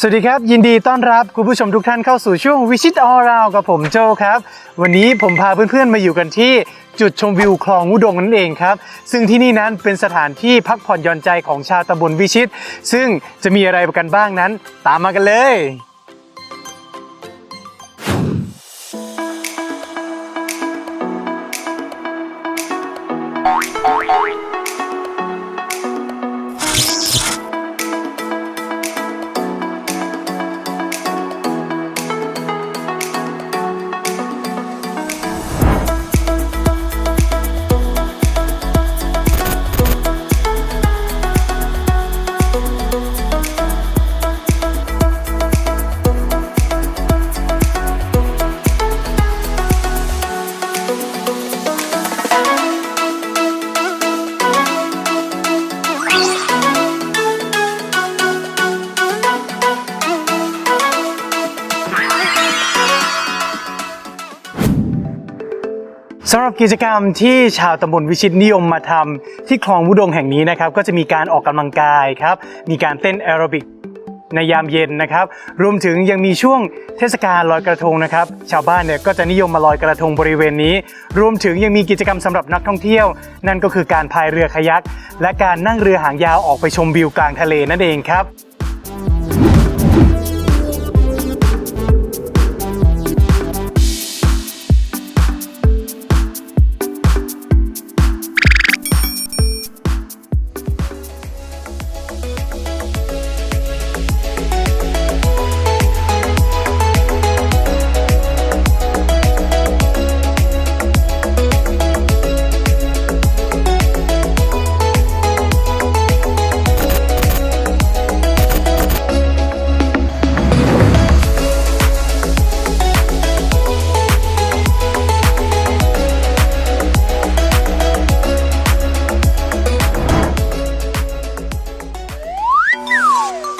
สวัสดีครับ ยินดีต้อนรับคุณผู้ชมทุกท่านเข้าสู่ช่วงวิชิตออราวกับผมโจครับ วันนี้ผมพาเพื่อนๆมาอยู่กันที่จุดชมวิวคลองอุดงนั่นเองครับ ซึ่งที่นี่นั้นเป็นสถานที่พักผ่อนหย่อนใจของชาวตำบลวิชิต ซึ่งจะมีอะไรกันบ้างนั้น ตามมากันเลย สำหรับกิจกรรมที่ชาวตำบลวิชิตนิยมมาทำที่คลองวุดงแห่งนี้นะครับ ก็จะมีการออกกำลังกายครับ มีการเต้นแอโรบิกในยามเย็นนะครับ รวมถึงยังมีช่วงเทศกาลลอยกระทงนะครับ ชาวบ้านเนี่ยก็จะนิยมมาลอยกระทงบริเวณนี้ รวมถึงยังมีกิจกรรมสำหรับนักท่องเที่ยว นั่นก็คือการพายเรือคายัก และการนั่งเรือหางยาวออกไปชมวิวกลางทะเลนั่นเองครับ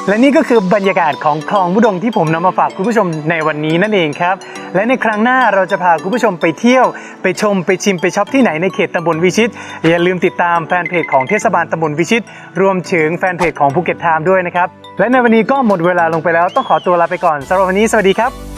และนี่ก็คือบรรยากาศของคลองบุดงที่ผมนำมาฝากคุณผู้ชมในวันนี้นั่นเองครับ และในครั้งหน้าเราจะพาคุณผู้ชมไปเที่ยว ไปชมไปชิมไปช็อปที่ไหนในเขตตำบลวิชิต อย่าลืมติดตามแฟนเพจของเทศบาลตำบลวิชิต รวมถึงแฟนเพจของภูเก็ตไทม์ด้วยนะครับและในวันนี้ก็หมดเวลาลงไปแล้วต้องขอตัวลาไปก่อนสำหรับวันนี้สวัสดีครับ